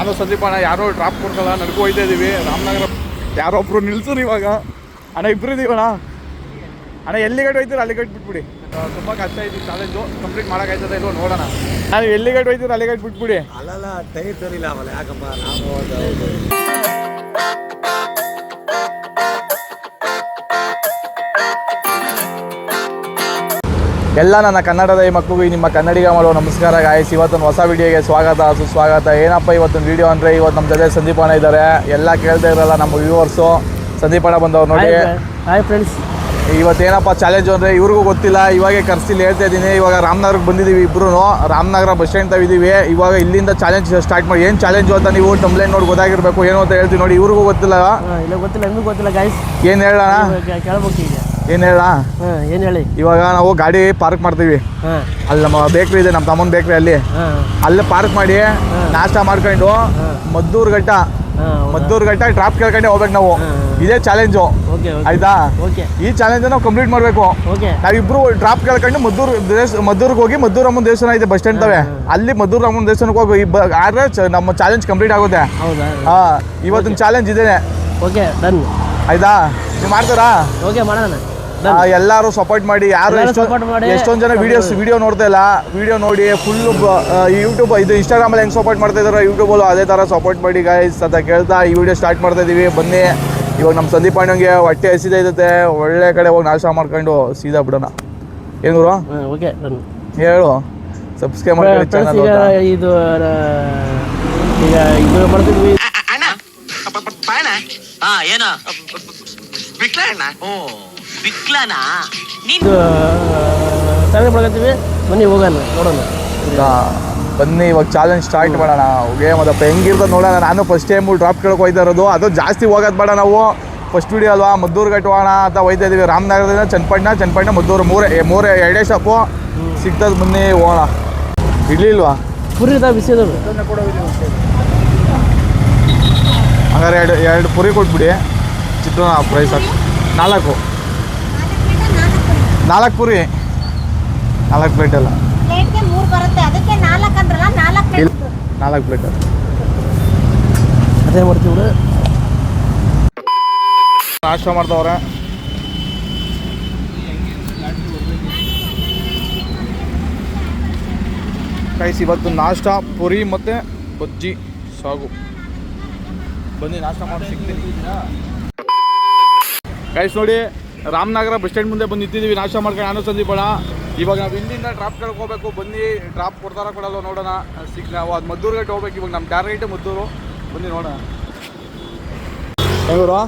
ನಾನು ಸಂದೀಪ ಅಣ್ಣ ಯಾರೋ ಡ್ರಾಪ್ ಕೊಡ್ತಲ್ಲ ನಡ್ಕೊ ಹೋಯ್ತಾ ಇದೀವಿ. ರಾಮನಗರ ಒಬ್ರು ನಿಲ್ಸರು ಇವಾಗ. ಅಣ್ಣ ಇಬ್ರು ಇದೀವಣ್ಣ. ಅಣ್ಣ ಎಲ್ಲಿ ಗಟ್ಟು ಹೋಯ್ತೀರ? ಅಲ್ಲಿ ಗಟ್ಟು ಬಿಟ್ಬಿಡಿ ತುಂಬ ಕಷ್ಟ ಐತಿ ಚಾಲೆಂಜು ಕಂಪ್ಲೀಟ್ ಮಾಡೋಕ್ಕಾಯ್ತದೆ ಇಲ್ಲೋ ನೋಡೋಣ. ನಾನು ಎಲ್ಲಿ ಗಟ್ಟು ಹೋಯ್ತೀರ? ಅಲ್ಲಿ ಗಟ್ಟು ಬಿಟ್ಬಿಡಿ ಅಲ್ಲಲ್ಲ ಟೈರ್ ತರಿಲ್ಲ ಆಮೇಲೆ. ಯಾಕಪ್ಪ? ನಾವು ಎಲ್ಲ ನನ್ನ ಕನ್ನಡದ ಈ ಮಕ್ಕಳಿಗೆ ನಿಮ್ಮ ಕನ್ನಡಿಗ ಮಾಡುವ ನಮಸ್ಕಾರ ಗಾಯಸ್ ಇವತ್ತೊಂದು ಹೊಸ ವಿಡಿಯೋಗೆ ಸ್ವಾಗತ ಸುಸ್ವಾಗತ. ಏನಪ್ಪ ಇವತ್ತೊಂದು ವಿಡಿಯೋ ಅಂದರೆ? ಇವತ್ತು ನಮ್ಮ ಜೊತೆ ಸಂದೀಪಣ್ಣ ಇದ್ದಾರೆ ಎಲ್ಲ ಕೇಳ್ತಾ ಇರಲ್ಲ ನಮ್ಮ ವ್ಯೂವರ್ಸು ಸಂದೀಪಣ್ಣ ಬಂದವ್ರು ನೋಡಿ. ಹಾಯ್ ಫ್ರೆಂಡ್ಸ್ ಇವತ್ತೇನಪ್ಪ ಚಾಲೆಂಜ್ ಅಂದರೆ? ಇವ್ರಿಗೂ ಗೊತ್ತಿಲ್ಲ. ಇವಾಗೆ ಕರ್ಸಿಲ್ಲಿ ಹೇಳ್ತಾ ಇದ್ದೀನಿ. ಇವಾಗ ರಾಮನಗರಕ್ಕೆ ಬಂದಿದ್ದೀವಿ ಇಬ್ಬರೂ ರಾಮನಗರ ಬಸ್ ಸ್ಟ್ಯಾಂಡ್ ತಗಿದ್ದೀವಿ ಇವಾಗ ಇಲ್ಲಿಂದ ಚಾಲೆಂಜ್ ಸ್ಟಾರ್ಟ್ ಮಾಡಿ. ಏನು ಚಾಲೆಂಜು ಅಂತ ನೀವು ಟಂಬ್ಲೈನ್ ನೋಡಿ ಗೊತ್ತಾಗಿರ್ಬೇಕು. ಏನು ಅಂತ ಹೇಳ್ತೀವಿ ನೋಡಿ. ಇವ್ರಿಗೂ ಗೊತ್ತಿಲ್ಲ. ಇಲ್ಲ ಗೊತ್ತಿಲ್ಲ. ಹೆಂಗೂ ಗೊತ್ತಿಲ್ಲ ಗಾಯ್ಸ್ ಏನು ಹೇಳೋಣ ಕೇಳ್ಬೇಕು ಈಗ. ಏನು ಹೇಳ? ಹಾಂ ಏನು ಹೇಳಿ? ಇವಾಗ ನಾವು ಗಾಡಿ ಪಾರ್ಕ್ ಮಾಡ್ತೀವಿ. ಅಲ್ಲಿ ನಮ್ಮ ಬೇಕ್ರಿ ಇದೆ ನಮ್ಮ ತಮ್ಮನ ಬೇಕ್ರಿ ಅಲ್ಲಿ. ಅಲ್ಲಿ ಪಾರ್ಕ್ ಮಾಡಿ ನಾಷ್ಟ ಮಾಡ್ಕೊಂಡು ಮದ್ದೂರು ಘಟ್ಟ ಮದ್ದೂರ್ ಮದ್ದೂರು ಘಟ್ಟ ಡ್ರಾಪ್ ಕೇಳ್ಕೊಂಡೆ ಹೋಗ್ಬೇಕು ನಾವು. ಇದೇ ಚಾಲೆಂಜು ಆಯ್ತಾ? ಈ ಚಾಲೆಂಜ್ ನಾವು ಕಂಪ್ಲೀಟ್ ಮಾಡಬೇಕು. ನಾವಿಬ್ರು ಡ್ರಾಪ್ ಕೇಳ್ಕೊಂಡು ಮದ್ದೂರು ಮದ್ದೂರಿಗೆ ಹೋಗಿ ಮದ್ದೂರಮ್ಮನ ದೇವಸ್ಥಾನ ಇದೆ ಬಸ್ ಸ್ಟ್ಯಾಂಡ್ ತವೆ ಅಲ್ಲಿ ಮದ್ದೂರಮ್ಮನ ದೇವಸ್ಥಾನಕ್ಕೆ ಹೋಗಿ ಆದ್ರೆ ನಮ್ಮ ಚಾಲೆಂಜ್ ಕಂಪ್ಲೀಟ್ ಆಗುತ್ತೆ. ಹೌದಾ? ಹಾ ಇವತ್ತಿನ ಚಾಲೆಂಜ್ ಇದೇನೆ. ಆಯ್ತಾ? ನೀವು ಮಾಡ್ತಾರಾ? ಓಕೆ ಮಾಡೋಣ. ಎಲ್ಲರೂ ಸಪೋರ್ಟ್ ಮಾಡಿ ಯಾರು ಎಷ್ಟೊಂದ್ ಎಷ್ಟೊ- ಎಷ್ಟೊಂದು ಜನ ವಿಡಿಯೋಸ್ ವಿಡಿಯೋ ನೋಡ್ತಾ ಇಲ್ಲ. ವಿಡಿಯೋ ನೋಡಿ ಫುಲ್ ಯೂಟ್ಯೂಬ್ ಇದು ಇನ್ಸ್ಟಾಗ್ರಾಮಲ್ಲಿ ಹೆಂಗ್ ಸಪೋರ್ಟ್ ಮಾಡ್ತಾ ಇದಾರೋ ಯೂಟ್ಯೂಬಲ್ಲೂ ಅದೇ ತರ ಸಪೋರ್ಟ್ ಮಾಡಿ ಗಾಯ್ಸ್ ಅಂತ ಕೇಳ್ತಾ ಈ ವಿಡಿಯೋ ಸ್ಟಾರ್ಟ್ ಮಾಡ್ತಾ ಇದೀವಿ. ಬನ್ನಿ. ಇವಾಗ ನಮ್ಮ ಸಂದೀಪ್ ಅಣ್ಣಂಗೆ ಹೊಟ್ಟೆ ಹಸಿದ ಇರುತ್ತೆ. ಒಳ್ಳೆ ಕಡೆ ಹೋಗಿ ನಾಶ ಮಾಡ್ಕೊಂಡು ಸೀದಾ ಬಿಡೋಣ. ಏನು ಗುರು? ಹೇಳು. ಸಬ್ಸ್ಕ್ರೈಬ್ ಮಾಡಿ ಚಾನಲ್ ಈಗ ಇದು ಈಗ ಇದು ಮಾಡ್ತಿದ್ವಿ. ಅಣ್ಣ ಬಾಣ ಹಾ ಏನ? ಬಿಟ್ಲ ಅಣ್ಣ? ಓ. ಬಿಕ್ಲನಾ ನೀನ್ ಇದು ಚಾಲೆಂಜ್ ಮಾಡ್ಕೊತೀವಿ ಬನ್ನಿ ಹೋಗೋಣ ನೋಡೋಣ. ಬನ್ನಿ ಇವಾಗ ಚಾಲೆಂಜ್ ಸ್ಟಾರ್ಟ್ ಮಾಡೋಣ. ಗೇಮ್ ಅದಪ್ಪ ಹೆಂಗಿರ್ತದೆ ನೋಡೋಣ. ನಾನು ಫಸ್ಟ್ ಟೈಮ್ ಡ್ರಾಪ್ ಕೇಳಕ್ಕೆ ಹೋಯ್ತಾ ಇರೋದು. ಅದು ಜಾಸ್ತಿ ಹೋಗೋದು ಬೇಡ ನಾವು. ಫಸ್ಟ್ ವಿಡಿಯೋ ಅಲ್ವಾ? ಮದ್ದೂರು ಕಟ್ಟುವಣ ಹೋಗೋಣ ಅಂತ ಹೋಯ್ತಾ ಇದೀವಿ. ರಾಮನಗರದಿಂದ ಚನ್ನಪಟ್ಟಣ ಚನ್ನಪಟ್ಟಣ ಮದ್ದೂರು ಮೂರೇ ಏ, ಮೂರೇ ಎರಡೇ ಸ್ಟಾಪು ಸಿಗ್ತದೆ ಬನ್ನಿ ಹೋಗೋಣ. ಇಡ್ಲಿಲ್ವಾ ಪುರಿ ಬಿಸಿ ಹಂಗಾರೆ ಎರಡು ಎರಡು ಪುರಿ ಕೊಟ್ಬಿಡಿ. ಚಿತ್ರಾನ್ನ ಪ್ರೈಸ್ ಹಾಕಿ ನಾಲ್ಕು. ನಾಲ್ಕು ಪೂರಿ ನಾಲ್ಕು ಪ್ಲೇಟ್ ಅಲ್ಲ ಪ್ಲೇಟ್ಗೆ ಮೂರು ಬರುತ್ತೆ ಅದಕ್ಕೆ ನಾಲ್ಕು ಅಂದ್ರಲ್ಲ ನಾಲ್ಕು ಪ್ಲೇಟ್ ನಾಲ್ಕು ಪ್ಲೇಟ್ ಅದೇ. ಬರ್ತೀವಿ ನಾಶ ನಾಷ್ಟ ಮಾಡ್ತವ್ರೆ ಕೈಸ್ ಇವತ್ತು ನಾಷ್ಟ ಪುರಿ ಮತ್ತು ಬಜ್ಜಿ ಸಾಗು. ಬನ್ನಿ ನಾಷ್ಟ ಮಾಡಿ ಸಿಗ್ತೀನಿ. ಕೈಸ್ ನೋಡಿ ರಾಮನಗರ ಬಸ್ ಸ್ಟ್ಯಾಂಡ್ ಮುಂದೆ ಬಂದು ನಿಂತಿದ್ದೀವಿ. ನಾಶ ಮಾಡ್ಕೊಂಡು ನಾನು ಸಂದೀಪಣ ಇವಾಗ ನಾವು ಇಲ್ಲಿಂದ ಡ್ರಾಪ್ ಹೋಗ್ಬೇಕು. ಬನ್ನಿ ಡ್ರಾಪ್ ಕೊಡ್ತಾರ ಕೊಡಲ್ಲ ನೋಡೋಣ. ಸಿಗ್ ನಾವು ಅದು ಮದ್ದೂರು ಗಂಟೆ ಹೋಗ್ಬೇಕು. ಇವಾಗ ನಮ್ಮ ಟಾರ್ಗೆಟ್ ಮದ್ದೂರು. ಬನ್ನಿ ನೋಡೋಣ. ಹೆಂಗರು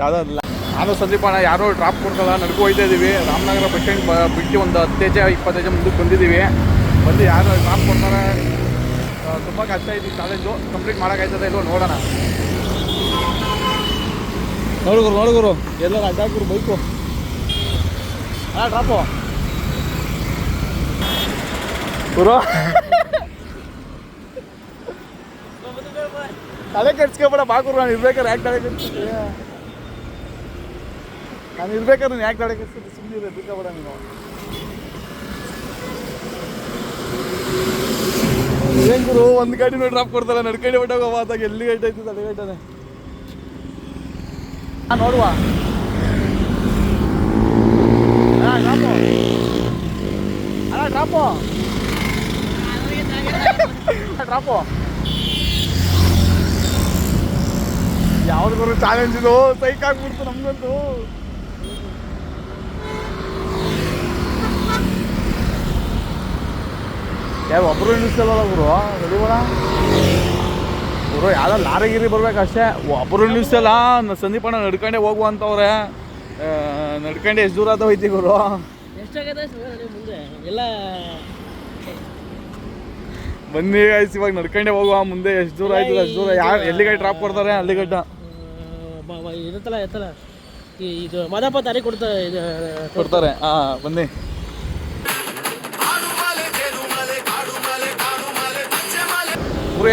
ಯಾವುದಲ್ಲ ನಾನು ಸಂದೀಪ್ ಅಣ್ಣ ಯಾರೋ ಡ್ರಾಪ್ ಕೊಡ್ತಲ್ಲ ನಡ್ಕೊ ಹೋಯ್ತಾ ಇದ್ದೀವಿ ರಾಮನಗರ ಬಸ್ ಸ್ಟ್ಯಾಂಡ್ ಬಿಟ್ಟು ಒಂದು ಹತ್ತು ಹೆಜ್ಜೆ ಇಪ್ಪತ್ತು ಹೆಜ್ಜೆ ಮುಂದಕ್ಕೆ ಬಂದಿದ್ದೀವಿ. ಬಂದು ಯಾರು ಡ್ರಾಪ್ ಕೊಡ್ತಾರೆ. ತುಂಬ ಕಷ್ಟ ಐತಿ ಕಾಲೇಜು ಕಂಪ್ಲೀಟ್ ಮಾಡೋಕ್ಕಾಯ್ತದೆ ಇಲ್ಲೋ ನೋಡೋಣ. ನೋಡುಗುರು ನೋಡುಗುರು ಎಲ್ಲರೂ ಅಡ್ಡಾಕರು ಬೈಕು. ಹಾಂ ಡ್ರಾಪು ಗುರು. ತಲೆ ಕೆಡ್ಸ್ಕೊಬೇಡ ಬಾಕುರು ನಾನು ಇರ್ಬೇಕಾದ್ರೆ ಯಾಕೆ ತಲೆ ಕೆಡ್ಸ್ಕೊತೀನಿ ನಾನು ಇರ್ಬೇಕಾದ್ರೆ ನೀನು ಯಾಕೆ ತಲೆ ಕೆಡ್ಸ್ತೀನಿ ಸುಮ್ಮನೆ ಬಿಡ್ಕೋಬೇಡ ನೀನು. ಏನ್ ಗುರು, ಒಂದು ಗಾಡಿ ನೋಡಿ ಡ್ರಾಪ್ ಕೊಡ್ತಾರೆ, ನಡ್ಕೊಂಡು ಬಿಟ್ಟಾಗ ಮಾತಾಗ ಎಲ್ಲಿ ಗಂಟೆ ಆಯ್ತು ತಲೆ ಗಂಟನೆ? ನೋಡುವ. ಅಣ್ಣ ಡ್ರಾಪು ಅಣ್ಣ ಡ್ರಾಪು ಯಾವ್ದು ಬರೋ ಚಾಲೆಂಜ್ ಇದು? ಸೈಕ್ ಆಗ್ಬಿಡ್ತು ನಮ್ಗಂತೂ. ಯಾವ ಒಬ್ರು ನಿಲ್ಲಿಸ್ತಲ್ಲ ಗುರು? ನಡಿಬೋಣ ಗುರು ಯಾವ್ದೋ ಲಾರಿ ಗಿರಿ ಒಬ್ಬರು ನಿಲ್ಸಲ್ಲ ಸಂದೀಪ ಅಣ್ಣ ನಡ್ಕೊಂಡೆ ಹೋಗುವಂತವ್ರೆ. ನಡ್ಕೊಂಡೆ ಎಷ್ಟು ದೂರ ಅಂತ ಹೋಯ್ತಿ ಗುರು? ಬನ್ನಿ ಆಯ್ತು ಇವಾಗ ನಡ್ಕೊಂಡೆ ಹೋಗುವ ಮುಂದೆ ಎಷ್ಟು ದೂರ ಆಯ್ತು ಅಷ್ಟು ದೂರ. ಯಾರು ಎಲ್ಲಿಗೆ ಡ್ರಾಪ್ ಕೊಡ್ತಾರೆ ಅಲ್ಲಿಗಟ್ಟ ಇರುತ್ತಲ್ಲ ಎತ್ತಲ್ಲ ಇದು ಮದಪ್ಪ ತಾರಿ ಕೊಡ್ತಾರೆ ಇದು ಕೊಡ್ತಾರೆ. ಹಾಂ ಬನ್ನಿ.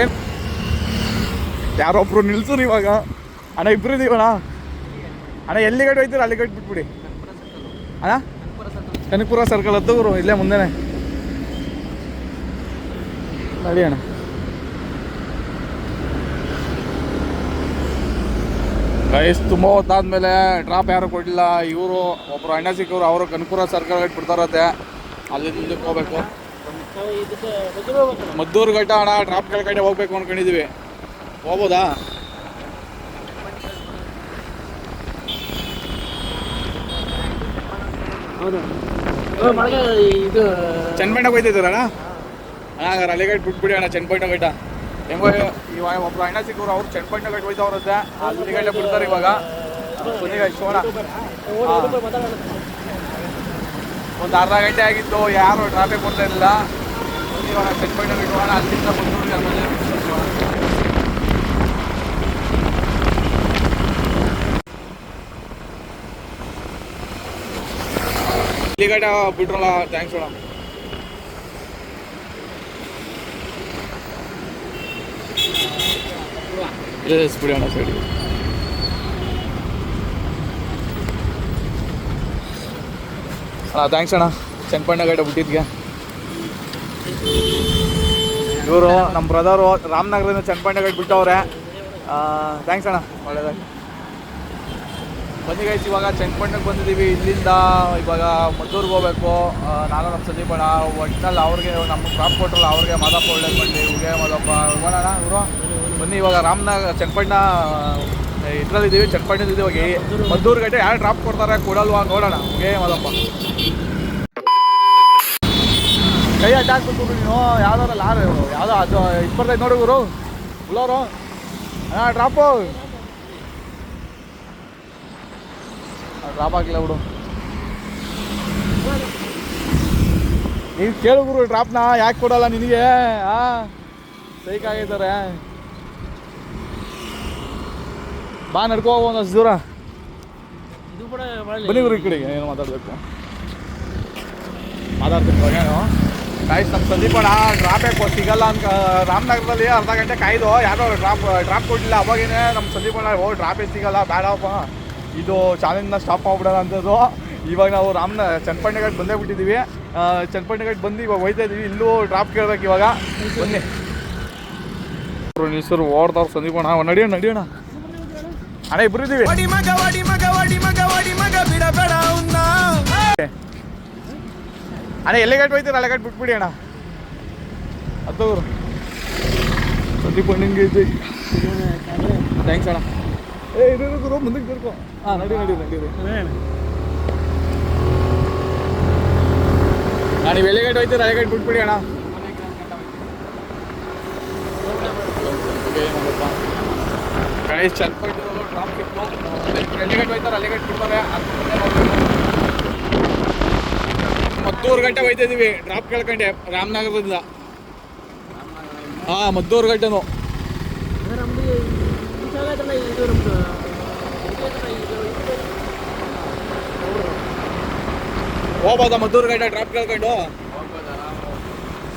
ಏನ್ ಯಾರೊಬ್ರು ನಿಲ್ಸು ಇವಾಗ. ಅಣ್ಣ, ಇಬ್ರು ಇದೀವಣ್ಣ. ಅಣ್ಣ, ಎಲ್ಲಿ ಗಟ್ಟು ಹೋಯ್ತೀರ? ಅಲ್ಲಿ ಗಟ್ಟು ಬಿಟ್ಬಿಡಿ. ಅಣ್ಣ? ಕನಕಪುರ ಸರ್ಕಲ್ ಹತ್ತು ಗುರು ಇಲ್ಲೇ ಮುಂದೆನೆ. ನಡಿ ಅಣ್ಣ. ಗೈಸ್ ತುಂಬ ಹೊತ್ತಾದ್ಮೇಲೆ ಡ್ರಾಪ್ ಯಾರು ಕೊಡಲಿಲ್ಲ. ಇವರು ಒಬ್ಬರು ಅಣ್ಣ ಸಿಕ್ಕವರು ಅವರು ಕನಕಪುರ ಸರ್ಕಲ್ ಗೇಟ್ ಬಿಡ್ತಾರತ್ತೆ ಅಲ್ಲಿ ಹೋಗ್ಬೇಕು. ಮದ್ದೂರು ಘಟ್ಟ ಅಣ್ಣ ಡ್ರಾಪ್ ಕೆಳಗಡೆ ಹೋಗ್ಬೇಕು ಅನ್ಕೊಂಡಿದೀವಿ. ಹೋಗ್ಬೋದಾ? ಹೌದು. ಇದು ಚನ್ನಪಟ್ಟಣಕ್ಕೆ ಹೋಯ್ತಿದ್ದೀರಣ್ಣ? ಅಣ್ಣ ರಲಿಗೇಟ್ ಬಿಟ್ಬಿಡಿ ಅಣ್ಣ ಚನ್ನಪಟ್ಟಣ ಗೈಟ ಹೆಂಗೋ ಇವಾಗ ಒಬ್ರು ಅಣ್ಣ ಸಿಕ್ಕವ್ರು ಅವ್ರು ಚನ್ನಪಟ್ಟಣ ಗೈಟ್ ಹೋಯ್ತವ್ರತ್ತೆ ಅಲ್ಲಿ ಗಂಟೆ ಬಿಡ್ತಾರೆ ಇವಾಗ. ಬನ್ನಿ ಶೋಣ ಒಂದು ಅರ್ಧ ಗಂಟೆ ಆಗಿತ್ತು ಯಾರು ಟ್ರಾಫಿಕ್ ಬರ್ತಾ ಇರಲಿಲ್ಲ. ಇವಾಗ ಚನ್ನಪಟ್ಟಣ ಗೈಟ್ ಹೋಗೋಣ ಅಲ್ಲಿಂದ ಮದ್ದೂರಿಗೆ ಇಲ್ಲಿ ಗಂಟ ಬಿಟ್ರಲ್ಲ ಥ್ಯಾಂಕ್ಸ್ ಅಣ್ಣ ಎಸ್ ಬಿಡಿ ಅಣ್ಣ ಸೈಡ್ ಹಾಂ ಥ್ಯಾಂಕ್ಸ್ ಅಣ್ಣ ಚನ್ನಪಣ್ಣ ಗಡ್ಡೆ ಬಿಟ್ಟಿದ್ಗೆ. ಇವರು ನಮ್ಮ ಬ್ರದರು ರಾಮನಗರದಿಂದ ಚನ್ನಪಣ್ಣ ಗಡ್ಡೆ ಬಿಟ್ಟವ್ರೆ. ಥ್ಯಾಂಕ್ಸ್ ಅಣ್ಣ ಒಳ್ಳೆದಾಗಿ ಬನ್ನಿ ಗೈಸ್ ಇವಾಗ ಚನ್ನಪಣ್ಣಕ್ಕೆ ಬಂದಿದ್ದೀವಿ. ಇಲ್ಲಿಂದ ಇವಾಗ ಮದ್ದೂರ್ಗೆ ಹೋಗ್ಬೇಕು. ನಾನು ನಮ್ಮ ಸಂದೀಪಣ್ಣ ಒಟ್ಟಿನಲ್ಲಿ ಅವ್ರಿಗೆ, ನಮ್ಮ ಕ್ರಾಪ್ ಕೊಟ್ರಲ್ಲ ಅವ್ರಿಗೆ ಮಾದಪ್ಪ ಒಳ್ಳೆ ಬಂದು ಇವ್ರಿಗೆ ಮಾದಪ್ಪ ಹೋಗೋಣ ಇವರು. ಬನ್ನಿ, ಇವಾಗ ರಾಮನಗರ ಚನ್ನಪಣ್ಣ ಇದ್ರಲ್ಲಿದ್ದೀವಿ ಇವಾಗ ಈ ಮದ್ದೂರು ಗಂಟೆ ಯಾರು ಡ್ರಾಪ್ ಕೊಡ್ತಾರೆ ಕೊಡಲ್ವಾ ನೋಡೋಣ. ಹಂಗೆ ಮಾದಪ್ಪ ಕೈ ಅಡ್ಡಾಕ್ಬೇಕು ನೀನು. ಯಾವ್ದಾರ ಲಾರು ಯಾವುದೋ ಅದು, ಇಪ್ಪತ್ತೈದು ನೋಡಿ ಗುರು. ಉಳ್ಳೋರು. ಹಾಂ ಡ್ರಾಪು ಡ್ರಾಪ್ ಆಗಿಲ್ಲ ಬಿಡು. ನೀನು ಕೇಳು ಗುರು ಡ್ರಾಪ್ನ ಯಾಕೆ ಕೊಡಲ್ಲ ನಿನಗೆ? ಆ? ಸೈಕ್ ಆಗಿದ್ದಾರೆ. ಬಾ ನಡ್ಕೋ ಒಂದಷ್ಟು ದೂರ. ಬನ್ನಿ ಗುರು ಈ ಕಡೆಗೆ ಏನು ಮಾತಾಡಬೇಕು? ಮಾತಾಡ್ತೀನಿ ಏನು? ಕಾಯ್ಸ್ ನಮ್ಮ ಸಂದೀಪಣ್ಣ ಡ್ರಾಪ್ ಯಾಕೆ ಸಿಗಲ್ಲ ಅಂತ ರಾಮನಗರದಲ್ಲಿ ಅರ್ಧ ಗಂಟೆ ಕಾಯ್ದು ಯಾರೋ ಡ್ರಾಪ್ ಡ್ರಾಪ್ ಕೊಡಲಿಲ್ಲ ಅವಾಗೇನೆ ನಮ್ಮ ಸಂದೀಪಣ್ಣ ಓ ಡ್ರಾಪೇ ಸಿಗಲ್ಲ ಬೇಡಪ್ಪ. ಇದು ಚಾಲೆಂಜ್ನ ಸ್ಟಾಪ್ ಮಾಡ್ಬಿಡೋಣ ಅಂತದ್ದು ಇವಾಗ ನಾವು ರಾಮನ ಚನ್ನಪಣ್ಣಘಾಟ್ ಬಂದೇ ಬಿಟ್ಟಿದ್ದೀವಿ. ಚನ್ನಪಣ್ಣಘಾಟ್ ಬಂದು ಇವಾಗ ಹೋಯ್ತಾ ಇದ್ದೀವಿ ಇಲ್ಲೂ ಡ್ರಾಪ್ ಕೇಳ್ಬೇಕು ಇವಾಗ. ಬನ್ನಿ. ನಿಲ್ಸರು ಓಡ್ದವ್ರು ಸಂದೀಪಣ ನಡಿಯೋಣ ನಡಿಯೋಣ ಅಣ್ಣ. ಇಬ್ರು ಇದ್ದೀವಿ ಅಣ್ಣ ಎಲ್ಲಿಗಟ್ಟು ಹೋಯ್ತೀರ? ಅಲ್ಲಿಗಟ್ಟು ಬಿಟ್ಬಿಡಿ ಅಣ್ಣ. ಹತ್ತವ್ರು ಸಂದೀಪ್ ಅಣ್ಣಂಗೆ ಐತಿ ಥ್ಯಾಂಕ್ಸ್ ಅಣ್ಣ. ಏ ಇರೋ ಮುಂದಕ್ಕೆ ತಿರ್ಕೊ ಹಾಂ ನಡಿ ನಡಿ ನಡೀರಿ ಅಣ್ಣ ನೀವು ಎಲ್ಲಿಗಟ್ಟು ಹೋಯ್ತೀರ ಅಲ್ಲಿಗಟ್ಟು ಬಿಟ್ಬಿಡಿ ಅಣ್ಣ. ಗಣೇಶ್ ಚನ್ನಪಟ್ಟು ಡ್ರಾಪ್ ಸಿಕ್ತು ಎಲ್ಲಿಗಟ್ಟು ಹೋಯ್ತಾರೆ ಅಲ್ಲಿಗಟ್ಟು ಬಿಡ್ತಾರೆ. ಮದ್ದೂರು ಗಂಟೆ ಹೋಯ್ತಾ ಇದ್ದೀವಿ ಡ್ರಾಪ್ ಕೇಳ್ಕೊಂಡೆ ರಾಮನಗರದಿಂದ. ಹಾಂ ಮದ್ದೂರು ಗಂಟೆನು ಅಂದ್ರೆ ನಮ್ದು ಈ ಜಾಗ ಐತಲ್ಲ, ಇದು ನಮ್ದು ಇದು ಐತಲ್ಲ, ಇದು ಹೋಗ್ಬೋದಾ ಮದ್ದೂರು ಗಂಟೆ ಡ್ರಾಪ್ ಕೇಳ್ಕೊಂಡು?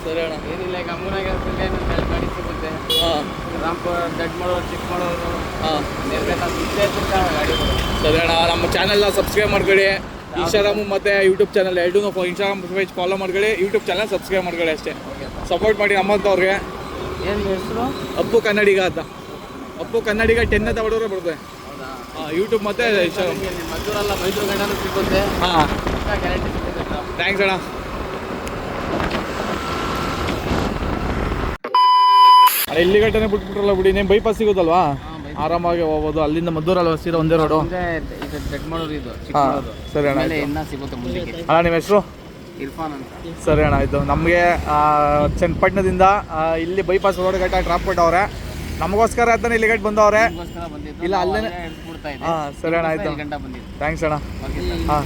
ಸರಿ ಅಣ್ಣ. ಏನಿಲ್ಲ ಈಗ ಗಾಡಿ ಸಿಗುತ್ತೆ. ಹಾಂ. ರಾಮ್ಪುರ ಹಾಂ. ಗಾಡಿ ಸರಿ ಅಣ್ಣ ನಮ್ಮ ಚಾನೆಲ್ನ ಸಬ್ಸ್ಕ್ರೈಬ್ ಮಾಡ್ಕೊಳ್ಳಿ. ಇನ್ಸ್ಟಾಗ್ರಾಮು ಮತ್ತು ಯೂಟ್ಯೂಬ್ ಚಾನಲ್ ಎರಡೂ ಇನ್ಸ್ಟಾಗ್ರಾಮ್ ಪೇಜ್ ಫಾಲೋ ಮಾಡ್ಕೊಳ್ಳಿ. ಯೂಟ್ಯೂಬ್ ಚಾನಲ್ ಸಬ್ಸ್ಕ್ರೈಬ್ ಮಾಡ್ಕೊಳ್ಳಿ ಅಷ್ಟೇ. ಸಪೋರ್ಟ್ ಮಾಡಿ ನಮ್ಮಂಥವ್ರಿಗೆ ಏನು ಹೆಸರು? ಅಪ್ಪು ಕನ್ನಡಿಗ ಅಂತ. ಅಪ್ಪು ಕನ್ನಡಿಗ ಟೆನ್ ಅಂತ ಬಡವರೇ ಬರುತ್ತೆ. ಯೂಟ್ಯೂಬ್ ಮತ್ತು ಇನ್ಸ್ಟಾಗ್ರಾಮ್ ಮದ್ದೂರಲ್ಲ ಮೈಸೂರು ಗಂಡನೂ ಸಿಗುತ್ತೆ. ಹಾಂ. ಥ್ಯಾಂಕ್ಸ್ ಅಣ್ಣ. ಅಲ್ಲಿ ಇಲ್ಲಿ ಗಂಟೆನೆ ಬಿಟ್ಬಿಟ್ರಲ್ಲ ಬಿಡಿ ನೇಮ್ ಬೈಪಾಸ್ ಸಿಗೋದಲ್ವಾ? ಆರಾಮಾಗಿ ಹೋಗ್ಬೋದು. ಅಲ್ಲಿಂದ ಮದ್ದೂರಲ್ಲ ಸೀರೆ ಒಂದೇ ರೋಡು ಸರಿ ಅಣ್ಣ ಅಣ್ಣ ನಿಮ್ಮ ಹೆಸರು? ಇರ್ಫಾನ್ ಅಂತ. ಸರಿ ಅಣ್ಣ ಆಯಿತು. ನಮಗೆ ಚನ್ನಪಟ್ಟಣದಿಂದ ಇಲ್ಲಿ ಬೈಪಾಸ್ ರೋಡ್ ಗಟ್ಟ ಡ್ರಾಪ್ ಕೊಟ್ಟವ್ರೆ ನಮಗೋಸ್ಕರ ಅದನ್ನ ಇಲ್ಲಿ ಗಟ್ಟಿ ಬಂದವ್ರೆ. ಇಲ್ಲ, ಅಲ್ಲೇ. ಹಾಂ ಸರಿ ಅಣ್ಣ ಆಯಿತು. ಥ್ಯಾಂಕ್ಸ್ ಅಣ್ಣ. ಹಾಂ.